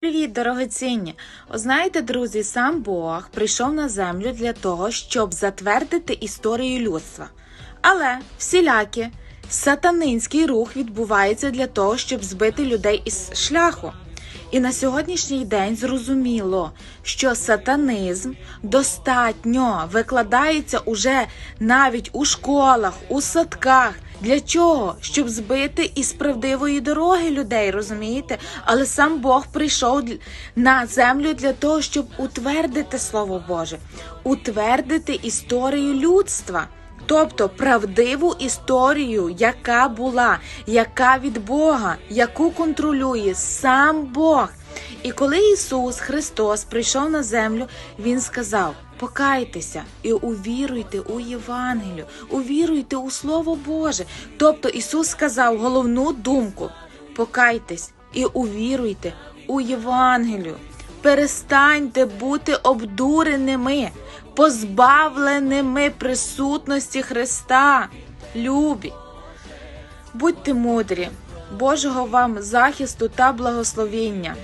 Привіт, дорогоцінні! Знаєте, друзі, сам Бог прийшов на землю для того, щоб затвердити історію людства. Але всілякі сатанинський рух відбувається для того, щоб збити людей із шляху. І на сьогоднішній день зрозуміло, що сатанизм достатньо викладається уже навіть у школах, у садках. Для чого? Щоб збити із правдивої дороги людей, розумієте? Але сам Бог прийшов на землю для того, щоб утвердити Слово Боже, утвердити історію людства. Тобто правдиву історію, яка була, яка від Бога, яку контролює сам Бог. І коли Ісус Христос прийшов на землю, Він сказав: покайтеся і увіруйте у Євангелію, увіруйте у Слово Боже. Тобто Ісус сказав головну думку: покайтесь і увіруйте у Євангелію. Перестаньте бути обдуреними, позбавленими присутності Христа. Любі. Будьте мудрі, Божого вам захисту та благословіння.